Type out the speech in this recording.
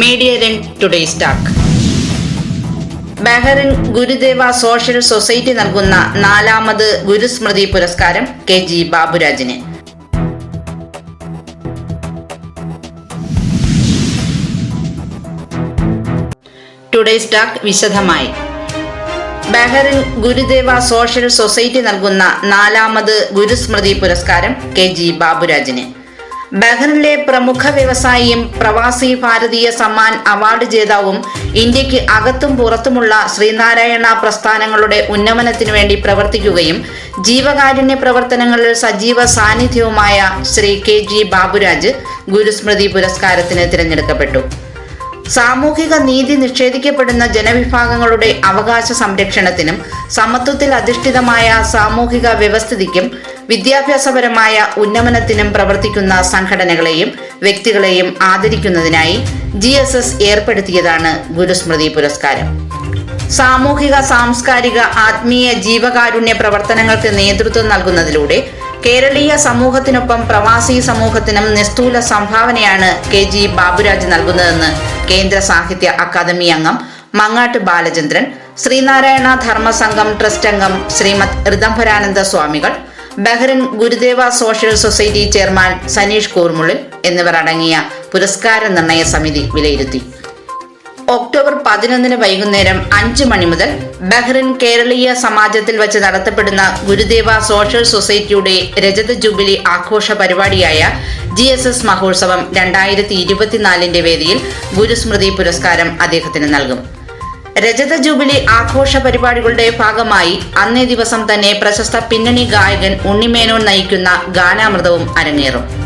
മീഡിയരൻ today stack Bahrain Gurudeva social society നൽകുന്ന നാലാമത് ഗുരുസ്മൃതി പുരസ്കാരം കെ ജി ബാബുരാജിന്. ടുഡേ സ്റ്റാക്ക് വിശദമായി. ബഹറിൻ ഗുരുദേവ സോഷ്യൽ സൊസൈറ്റി നൽകുന്ന നാലാമത് ഗുരുസ്മൃതി പുരസ്കാരം കെ ജി ബാബുരാജിന്. ബഹ്റിനിലെ പ്രമുഖ വ്യവസായിയും പ്രവാസി ഭാരതീയ സമ്മാൻ അവാർഡ് ജേതാവും ഇന്ത്യയ്ക്ക് അകത്തും പുറത്തുമുള്ള ശ്രീനാരായണ പ്രസ്ഥാനങ്ങളുടെ ഉന്നമനത്തിനു വേണ്ടി പ്രവർത്തിക്കുകയും ജീവകാരുണ്യ പ്രവർത്തനങ്ങളിൽ സജീവ സാന്നിധ്യവുമായ ശ്രീ കെ ജി ബാബുരാജ് ഗുരുസ്മൃതി പുരസ്കാരത്തിന് തിരഞ്ഞെടുക്കപ്പെട്ടു. സാമൂഹിക നീതി നിഷേധിക്കപ്പെടുന്ന ജനവിഭാഗങ്ങളുടെ അവകാശ സംരക്ഷണത്തിനും സമത്വത്തിൽ അധിഷ്ഠിതമായ സാമൂഹിക വ്യവസ്ഥിതിക്കും വിദ്യാഭ്യാസപരമായ ഉന്നമനത്തിനും പ്രവർത്തിക്കുന്ന സംഘടനകളെയും വ്യക്തികളെയും ആദരിക്കുന്നതിനായി ജി എസ് എസ് ഏർപ്പെടുത്തിയതാണ് ഗുരുസ്മൃതി പുരസ്കാരം. സാമൂഹിക സാംസ്കാരിക ആത്മീയ ജീവകാരുണ്യ പ്രവർത്തനങ്ങൾക്ക് നേതൃത്വം നൽകുന്നതിലൂടെ കേരളീയ സമൂഹത്തിനൊപ്പം പ്രവാസി സമൂഹത്തിനും നിസ്തൂല സംഭാവനയാണ് കെ ജി ബാബുരാജ് നൽകുന്നതെന്ന് കേന്ദ്ര സാഹിത്യ അക്കാദമി അംഗം മങ്ങാട്ട് ബാലചന്ദ്രൻ ശ്രീനാരായണ ധർമ്മസംഘം ട്രസ്റ്റ് അംഗം ശ്രീമത് ഋതംഭരാനന്ദ സ്വാമികൾ Bahrain Gurudeva social society chairman Saneesh Koormullil എന്നിവർ അടങ്ങിയ പുരസ്കാര നിർണയ സമിതി വിലയിരുത്തി. ഒക്ടോബർ പതിനൊന്നിന് വൈകുന്നേരം അഞ്ച് മണി മുതൽ ബഹ്റിൻ കേരളീയ സമാജത്തിൽ വച്ച് നടത്തപ്പെടുന്ന ഗുരുദേവ സോഷ്യൽ സൊസൈറ്റിയുടെ രജത ജൂബിലി ആഘോഷ പരിപാടിയായ ജി എസ് എസ് മഹോത്സവം രണ്ടായിരത്തി ഇരുപത്തിനാലിന്റെ വേദിയിൽ ഗുരുസ്മൃതി പുരസ്കാരം അദ്ദേഹത്തിന് നൽകും. രജത ജൂബിലി ആഘോഷ പരിപാടികളുടെ ഭാഗമായി അന്നേ ദിവസം തന്നെ പ്രശസ്ത പിന്നണി ഗായകൻ ഉണ്ണിമേനോൻ നയിക്കുന്ന ഗാനാമൃതവും അരങ്ങേറും.